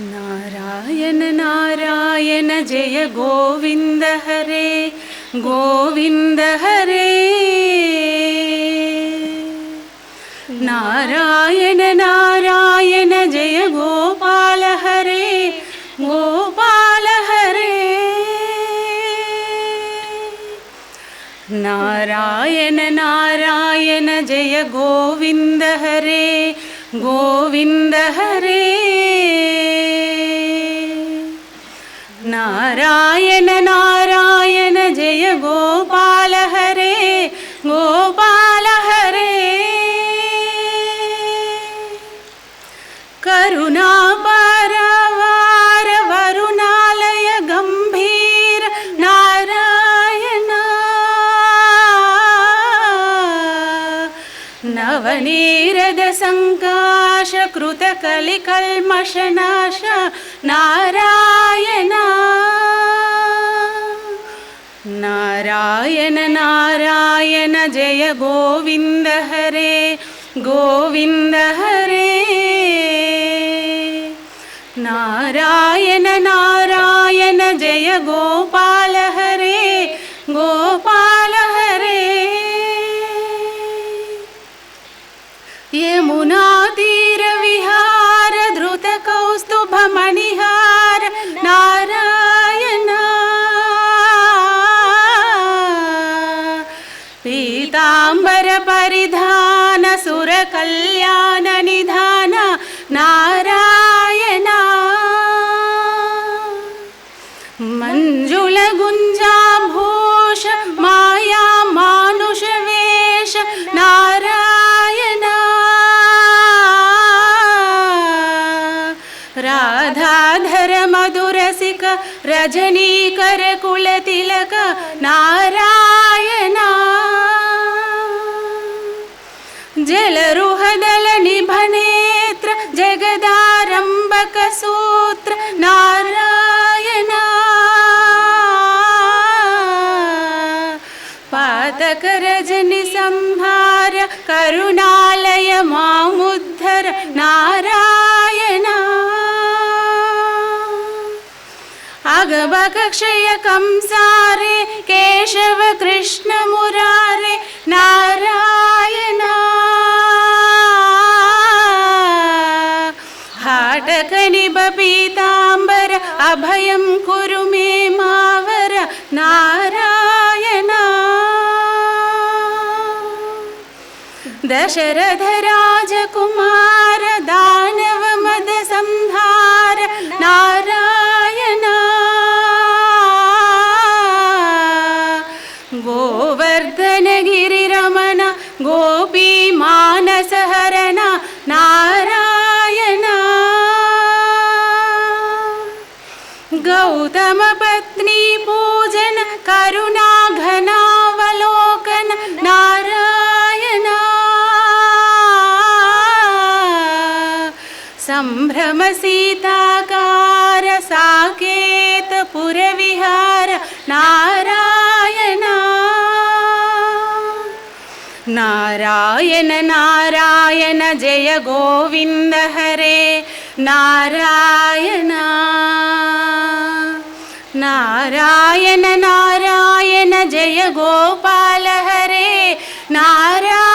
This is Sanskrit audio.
नारायण नारायण जय गोविन्द हरे गोविन्द हरे। नारायण नारायण जय गोपाल हरे गोपाल हरे। नारायण नारायण जय गोविन्द हरे गोविन्द हरे नारायण नारायण जय गोपाल हरे गोपाल हरे। करुणापरवार वरुणालय गम्भीर नारायण। नवनीरद सङ्काश कृतकलिकल्मषनाश नारायण नारायण नारायण जय गोविन्द हरे गोविन्द हरे नारायण नारायण जय गोपाल हरे गोपाल हरे यमुनातीरविहार परिधान सुर कल्याण निधान, नारायण। मंजुल गुंजा भूष, माया, मानुष मानुषवेश रजनी राधाधर कुल तिलक नारायण जलरुहदल निभनेत्र जगदारम्भक सूत्र नारायण। पातक रजनि संहार करुणालय मामुद्धर नारायण। अगभक्षय कंसारे केशव कृष्ण मुरारे नारायण हाटकनिब पीताम्बर अभयं कुरु मे मावर नारायण। दशरथ राजकुमार दानव मद संहार नारायण। गोवर्धन गोपी गौतम पत्नी पूजन करुणा घनावलोकन नारायण। सम्भ्रम सीताकार साकेत पुरविहार नारायण। नारायण नारायण जय गोविन्द हरे नारायण नारायण नारायण जय गोपाल हरे। नारायण